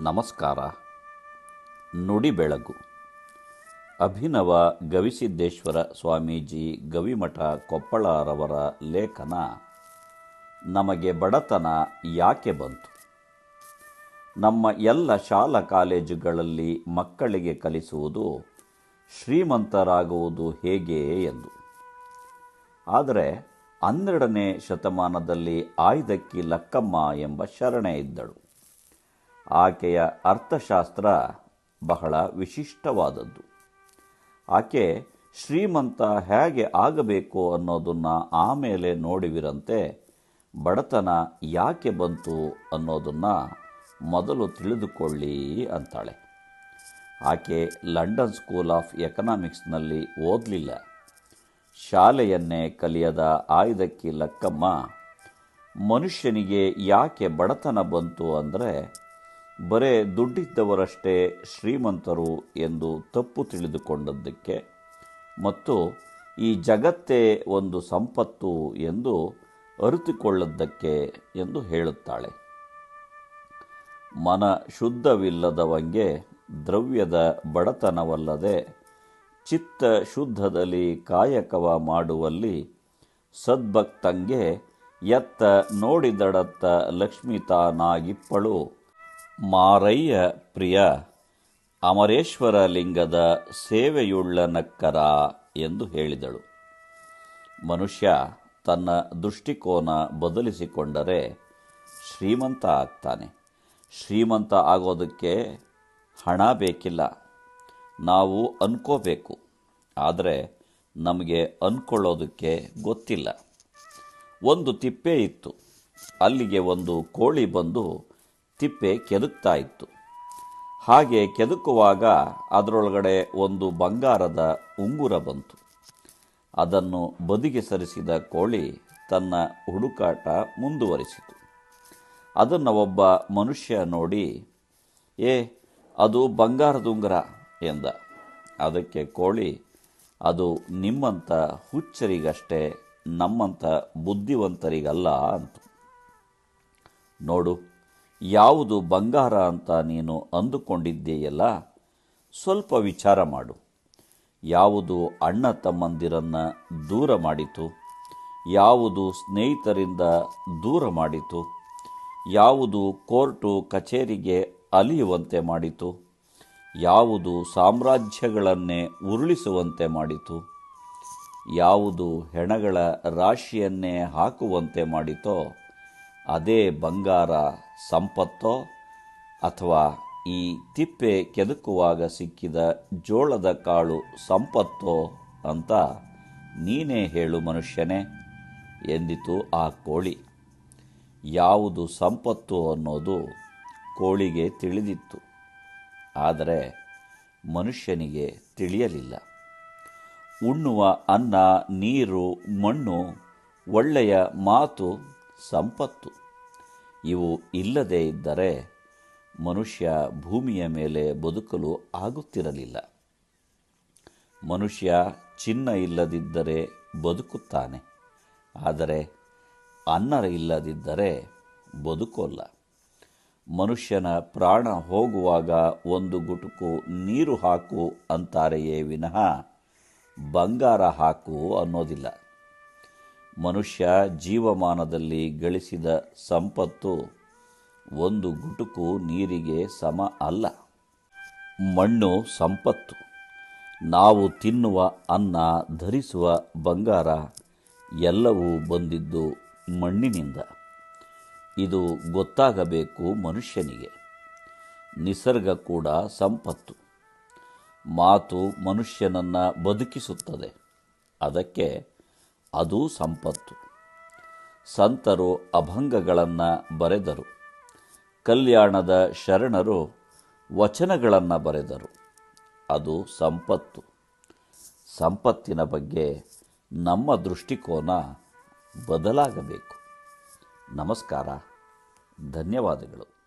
ನಮಸ್ಕಾರ. ನುಡಿ ಬೆಳಗು. ಅಭಿನವ ಗವಿಸಿದ್ದೇಶ್ವರ ಸ್ವಾಮೀಜಿ ಗವಿಮಠ ಕೊಪ್ಪಳರವರ ಲೇಖನ ನಮಗೆ ಬಡತನ ಯಾಕೆ ಬಂತು? ನಮ್ಮ ಎಲ್ಲ ಶಾಲಾ ಕಾಲೇಜುಗಳಲ್ಲಿ ಮಕ್ಕಳಿಗೆ ಕಲಿಸುವುದು ಶ್ರೀಮಂತರಾಗುವುದು ಹೇಗೆ ಎಂದು. ಆದರೆ ಹನ್ನೆರಡನೇ ಶತಮಾನದಲ್ಲಿ ಆಯ್ದಕ್ಕಿ ಲಕ್ಕಮ್ಮ ಎಂಬ ಶರಣೆ ಇದ್ದಳು. ಆಕೆಯ ಅರ್ಥಶಾಸ್ತ್ರ ಬಹಳ ವಿಶಿಷ್ಟವಾದದ್ದು. ಆಕೆ ಶ್ರೀಮಂತ ಹೇಗೆ ಆಗಬೇಕು ಅನ್ನೋದನ್ನು ಆಮೇಲೆ ನೋಡಿವಿರಂತೆ ಬಡತನ ಯಾಕೆ ಬಂತು ಅನ್ನೋದನ್ನು ಮೊದಲು ತಿಳಿದುಕೊಳ್ಳಿ ಅಂತಾಳೆ. ಆಕೆ ಲಂಡನ್ ಸ್ಕೂಲ್ ಆಫ್ ಎಕನಾಮಿಕ್ಸ್ನಲ್ಲಿ ಓದಲಿಲ್ಲ. ಶಾಲೆಯನ್ನೇ ಕಲಿಯದ ಆಯ್ದಕ್ಕಿ ಲಕ್ಕಮ್ಮ, ಮನುಷ್ಯನಿಗೆ ಯಾಕೆ ಬಡತನ ಬಂತು ಅಂದರೆ ಬರೇ ದುಡ್ಡಿದ್ದವರಷ್ಟೇ ಶ್ರೀಮಂತರು ಎಂದು ತಪ್ಪು ತಿಳಿದುಕೊಂಡದ್ದಕ್ಕೆ ಮತ್ತು ಈ ಜಗತ್ತೇ ಒಂದು ಸಂಪತ್ತು ಎಂದು ಅರಿತುಕೊಳ್ಳದ್ದಕ್ಕೆ ಎಂದು ಹೇಳುತ್ತಾಳೆ. ಮನ ಶುದ್ಧವಿಲ್ಲದವಂಗೆ ದ್ರವ್ಯದ ಬಡತನವಲ್ಲದೆ ಚಿತ್ತ ಶುದ್ಧದಲ್ಲಿ ಕಾಯಕವ ಮಾಡುವಲ್ಲಿ ಸದ್ಭಕ್ತಂಗೆ ಎತ್ತ ನೋಡಿದಡತ್ತ ಲಕ್ಷ್ಮಿತಾನಾಗಿಪ್ಪಳು ಮಾರಯ್ಯ ಪ್ರಿಯ, ಅಮರೇಶ್ವರ ಲಿಂಗದ ಸೇವೆಯುಳ್ಳ ನಕ್ಕರ ಎಂದು ಹೇಳಿದಳು. ಮನುಷ್ಯ ತನ್ನ ದೃಷ್ಟಿಕೋನ ಬದಲಿಸಿಕೊಂಡರೆ ಶ್ರೀಮಂತ ಆಗ್ತಾನೆ. ಶ್ರೀಮಂತ ಆಗೋದಕ್ಕೆ ಹಣ ಬೇಕಿಲ್ಲ. ನಾವು ಅನ್ಕೋಬೇಕು. ಆದರೆ ನಮಗೆ ಅಂದ್ಕೊಳ್ಳೋದಕ್ಕೆ ಗೊತ್ತಿಲ್ಲ. ಒಂದು ತಿಪ್ಪೆ ಇತ್ತು. ಅಲ್ಲಿಗೆ ಒಂದು ಕೋಳಿ ಬಂದು ತಿಪ್ಪೆ ಕೆದುಕ್ತಾ ಇತ್ತು. ಹಾಗೆ ಕೆದುಕುವಾಗ ಅದರೊಳಗಡೆ ಒಂದು ಬಂಗಾರದ ಉಂಗುರ ಬಂತು. ಅದನ್ನು ಬದಿಗೆ ಸರಿಸಿದ ಕೋಳಿ ತನ್ನ ಹುಡುಕಾಟ ಮುಂದುವರಿಸಿತು. ಅದನ್ನು ಒಬ್ಬ ಮನುಷ್ಯ ನೋಡಿ, ಏ, ಅದು ಬಂಗಾರದ ಉಂಗುರ ಎಂದ. ಅದಕ್ಕೆ ಕೋಳಿ, ಅದು ನಿಮ್ಮಂಥ ಹುಚ್ಚರಿಗಷ್ಟೇ ನಮ್ಮಂಥ ಬುದ್ಧಿವಂತರಿಗಲ್ಲ ಅಂತ. ನೋಡು ಯಾವುದು ಬಂಗಾರ ಅಂತ ನೀನು ಅಂದುಕೊಂಡಿದ್ದೀಯಲ್ಲ, ಸ್ವಲ್ಪ ವಿಚಾರ ಮಾಡು. ಯಾವುದು ಅಣ್ಣ ತಮ್ಮಂದಿರನ್ನು ದೂರ ಮಾಡಿತು? ಯಾವುದು ಸ್ನೇಹಿತರಿಂದ ದೂರ ಮಾಡಿತು? ಯಾವುದು ಕೋರ್ಟು ಕಚೇರಿಗೆ ಅಲಿಯುವಂತೆ ಮಾಡಿತು? ಯಾವುದು ಸಾಮ್ರಾಜ್ಯಗಳನ್ನೇ ಉರುಳಿಸುವಂತೆ ಮಾಡಿತು? ಯಾವುದು ಹೆಣಗಳ ರಾಶಿಯನ್ನೇ ಹಾಕುವಂತೆ ಮಾಡಿತೋ? ಅದೇ ಬಂಗಾರ ಸಂಪತ್ತೋ ಅಥವಾ ಈ ತಿಪ್ಪೆ ಕೆದಕುವಾಗ ಸಿಕ್ಕಿದ ಜೋಳದ ಕಾಳು ಸಂಪತ್ತೋ ಅಂತ ನೀನೇ ಹೇಳು ಮನುಷ್ಯನೇ ಎಂದಿತು ಆ ಕೋಳಿ. ಯಾವುದು ಸಂಪತ್ತು ಅನ್ನೋದು ಕೋಳಿಗೆ ತಿಳಿದಿತ್ತು. ಆದರೆ ಮನುಷ್ಯನಿಗೆ ತಿಳಿಯಲಿಲ್ಲ. ಉಣ್ಣುವ ಅನ್ನ, ನೀರು, ಮಣ್ಣು ಒಳ್ಳೆಯ ಮಾತು ಸಂಪತ್ತು. ಇವು ಇಲ್ಲದೇ ಇದ್ದರೆ ಮನುಷ್ಯ ಭೂಮಿಯ ಮೇಲೆ ಬದುಕಲು ಆಗುತ್ತಿರಲಿಲ್ಲ. ಮನುಷ್ಯ ಚಿನ್ನ ಇಲ್ಲದಿದ್ದರೆ ಬದುಕುತ್ತಾನೆ. ಆದರೆ ಅನ್ನ ಇಲ್ಲದಿದ್ದರೆ ಬದುಕೋಲ್ಲ. ಮನುಷ್ಯನ ಪ್ರಾಣ ಹೋಗುವಾಗ ಒಂದು ಗುಟುಕು ನೀರು ಹಾಕು ಅಂತಾರೆಯೇ ವಿನಃ ಬಂಗಾರ ಹಾಕು ಅನ್ನೋದಿಲ್ಲ. ಮನುಷ್ಯ ಜೀವಮಾನದಲ್ಲಿ ಗಳಿಸಿದ ಸಂಪತ್ತು ಒಂದು ಗುಟುಕು ನೀರಿಗೆ ಸಮ ಅಲ್ಲ. ಮಣ್ಣು ಸಂಪತ್ತು. ನಾವು ತಿನ್ನುವ ಅನ್ನ, ಧರಿಸುವ ಬಂಗಾರ, ಎಲ್ಲವೂ ಬಂದಿದ್ದು ಮಣ್ಣಿನಿಂದ. ಇದು ಗೊತ್ತಾಗಬೇಕು ಮನುಷ್ಯನಿಗೆ. ನಿಸರ್ಗ ಕೂಡ ಸಂಪತ್ತು. ಮಾತು ಮನುಷ್ಯನನ್ನು ಬದುಕಿಸುತ್ತದೆ. ಅದಕ್ಕೆ ಅದು ಸಂಪತ್ತು. ಸಂತರು ಅಭಂಗಗಳನ್ನು ಬರೆದರು. ಕಲ್ಯಾಣದ ಶರಣರು ವಚನಗಳನ್ನು ಬರೆದರು. ಅದು ಸಂಪತ್ತು. ಸಂಪತ್ತಿನ ಬಗ್ಗೆ ನಮ್ಮ ದೃಷ್ಟಿಕೋನ ಬದಲಾಗಬೇಕು. ನಮಸ್ಕಾರ. ಧನ್ಯವಾದಗಳು.